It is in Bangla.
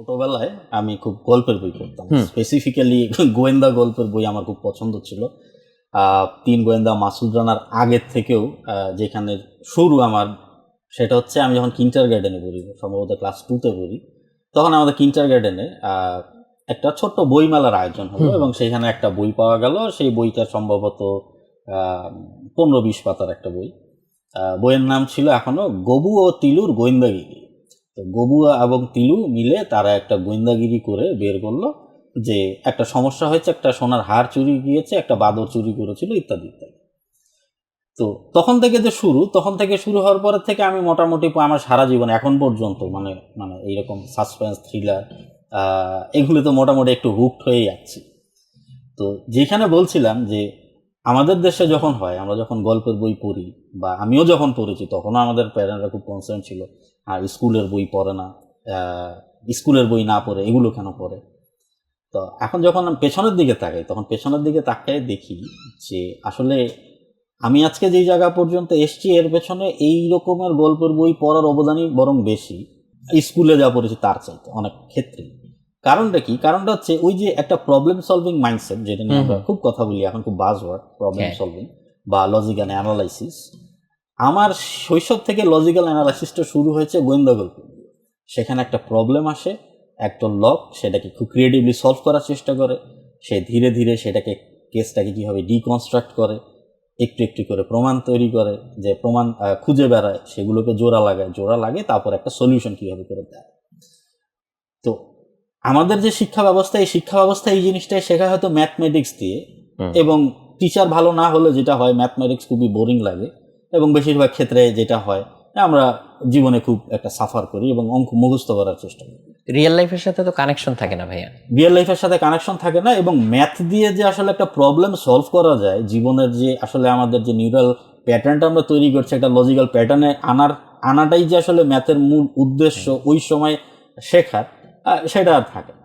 ছোটবেলায় আমি খুব গল্পের বই পড়তাম। স্পেসিফিক্যালি গোয়েন্দা গল্পের বই আমার খুব পছন্দ ছিল। তিন গোয়েন্দা মাসুদ রানার আগের থেকেও যেখানে শুরু আমার সেটা হচ্ছে আমি যখন কিন্টার গার্ডেনে পড়ি সম্ভবত ক্লাস টুতে পড়ি তখন আমাদের কিন্টার গার্ডেনে একটা ছোট্ট বইমেলার আয়োজন হলো এবং সেখানে একটা বই পাওয়া গেল। সেই বইটা সম্ভবত পনেরো বিশ পাতার একটা বই। বইয়ের নাম ছিল এখনও গবু ও তিলুর গোয়েন্দাগিরি। তো গবু এবং তিলু মিলে তারা একটা গোয়েন্দাগিরি করে বের করল যে একটা সমস্যা হয়েছে, একটা সোনার হার চুরি গিয়েছে, একটা বাদর চুরি করেছিল ইত্যাদি ইত্যাদি। তো তখন থেকে যে শুরু, তখন থেকে শুরু হওয়ার পর থেকে আমি মোটামুটি আমার সারা জীবন এখন পর্যন্ত মানে মানে এইরকম সাসপেন্স থ্রিলার এগুলো তো মোটামুটি একটু হুকড হয়ে যাচ্ছি। তো যেখানে বলছিলাম যে আমাদের দেশে যখন হয়, আমরা যখন গল্পের বই পড়ি বা আমিও যখন পড়েছি, তখনও আমাদের প্যারেন্টরা খুব কনসার্ন ছিল, আর স্কুলের বই পড়ে না স্কুলের বই না পড়ে, এগুলো কেন পড়ে? তো এখন যখন আমি পেছনের দিকে তাকাই, তখন পেছনের দিকে তাকাই দেখি যে আসলে আমি আজকে যেই জায়গা পর্যন্ত এসছি, এর পেছনে এই রকমের গল্পের বই পড়ার অবদানই বরং বেশি। স্কুলে যা পড়েছি, তার চাইতে অনেক ক্ষেত্রে কারণটা কি? কারণটা হচ্ছে ওই যে একটা প্রবলেম সলভিং মাইন্ডসেট যেটা নিয়ে আমরা খুব কথা বলি এখন খুব বাজ বাজওয়ার্ড প্রবলেম। সলভিং বা লজিক্যাল অ্যানালাইসিস আমার শৈশব থেকে লজিক্যাল অ্যানালাইসিসটা শুরু হয়েছে গোয়েন্দা গল্প সেখানে একটা প্রবলেম আসে একটা লক সেটাকে খুব ক্রিয়েটিভলি সলভ করার চেষ্টা করে। সে ধীরে ধীরে সেটাকে কেসটাকে কীভাবে ডিকনস্ট্রাক্ট করে একটু একটু করে প্রমাণ তৈরি করে যে প্রমাণ খুঁজে বেড়ায় সেগুলোকে জোড়া লাগায়। জোড়া লাগে তারপর একটা সলিউশন কীভাবে করে দেয়। তো আমাদের যে শিক্ষা ব্যবস্থা এই শিক্ষা ব্যবস্থা এই জিনিসটাই শেখা হয়তো ম্যাথমেটিক্স দিয়ে এবং টিচার ভালো না হলে যেটা হয় ম্যাথমেটিক্স খুবই বোরিং লাগে এবং বেশিরভাগ ক্ষেত্রে যেটা হয় আমরা জীবনে খুব একটা সাফার করি এবং অঙ্ক মুখস্থ করার চেষ্টা করি। রিয়েল লাইফের সাথে তো কানেকশন থাকে না ভাইয়া। রিয়েল লাইফের সাথে কানেকশন থাকে না এবং ম্যাথ দিয়ে যে আসলে একটা প্রবলেম সলভ করা যায় জীবনের যে আসলে আমাদের যে নিউরাল প্যাটার্নটা আমরা তৈরি করছি একটা লজিক্যাল প্যাটার্নে আনার আনাটাই যে আসলে ম্যাথের মূল উদ্দেশ্য ওই সময় শেখার। সেটা আর থাকে।